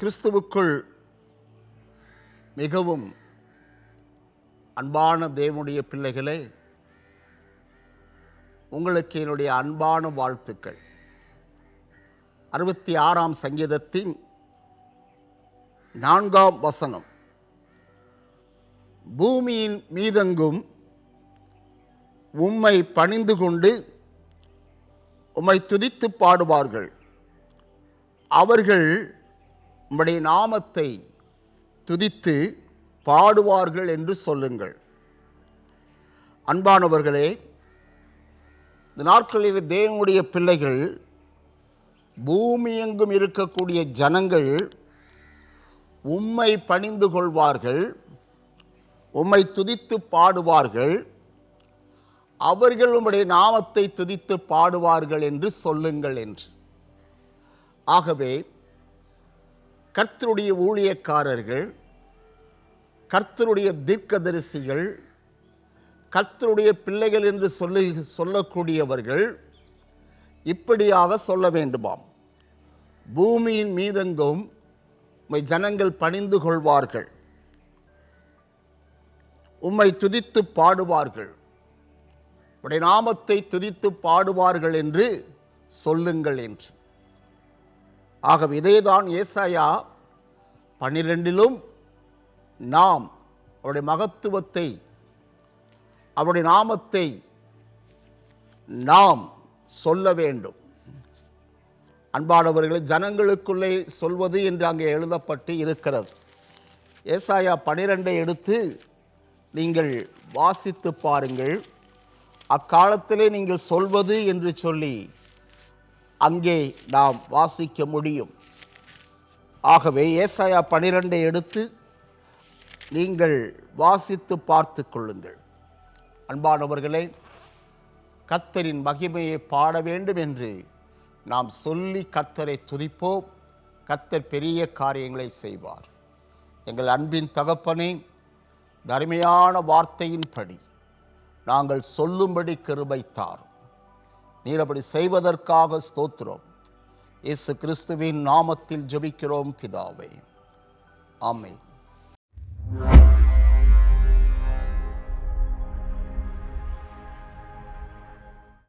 கிறிஸ்துவுக்குள் மிகவும் அன்பான தேவனுடைய பிள்ளைகளே உங்களுக்கு என்னுடைய அன்பான வாழ்த்துக்கள். அறுபத்தி ஆறாம் சங்கீதத்தின் நான்காம் வசனம் பூமியின் மீதெங்கும் உம்மை பணிந்து கொண்டு உம்மை துதித்து பாடுவார்கள். அவர்கள் உம்முடைய நாமத்தை துதித்து பாடுவார்கள் என்று சொல்லுங்கள். அன்பானவர்களே இந்த நாட்களில் தேவனுடைய பிள்ளைகள் பூமி எங்கும் இருக்கக்கூடிய ஜனங்கள் உம்மை பணிந்து கொள்வார்கள் உம்மை துதித்து பாடுவார்கள் அவர்கள் உம்முடைய நாமத்தை துதித்து பாடுவார்கள் என்று சொல்லுங்கள் என்று. ஆகவே கர்த்தருடைய ஊழியக்காரர்கள் கர்த்தருடைய தீர்க்கதரிசிகள் கர்த்தருடைய பிள்ளைகள் என்று சொல்லி சொல்லக்கூடியவர்கள் இப்படியாக சொல்ல வேண்டுமாம். பூமியின் மீதெங்கும் உம்மை ஜனங்கள் பணிந்து கொள்வார்கள். உம்மை துதித்து பாடுவார்கள். உடைய நாமத்தை துதித்து பாடுவார்கள் என்று சொல்லுங்கள் என்று. ஆகவே இதேதான் ஏசாயா பன்னிரெண்டிலும் நாம் அவருடைய மகத்துவத்தை அவருடைய நாமத்தை நாம் சொல்ல வேண்டும். அன்பானவர்களை ஜனங்களுக்குள்ளே சொல்வது என்று அங்கே எழுதப்பட்டு இருக்கிறது. ஏசாயா பனிரெண்டை எடுத்து நீங்கள் வாசித்து பாருங்கள். அக்காலத்திலே நீங்கள் சொல்வது என்று சொல்லி அங்கே நாம் வாசிக்க முடியும். ஆகவே ஏசாயா பனிரெண்டை எடுத்து நீங்கள் வாசித்து பார்த்து கொள்ளுங்கள். அன்பானவர்களே கர்த்தரின் மகிமையை பாட வேண்டும் என்று நாம் சொல்லி கத்தரை துதிப்போம். கத்தர் பெரிய காரியங்களை செய்வார். எங்கள் அன்பின் தகப்பனே தருமையான வார்த்தையின்படி நாங்கள் சொல்லும்படி கிருபைத்தார் நீர் அப்படி செய்வதற்காக ஸ்தோத்திரம். இயேசு கிறிஸ்துவின் நாமத்தில் ஜபிக்கிறோம் பிதாவை. ஆமை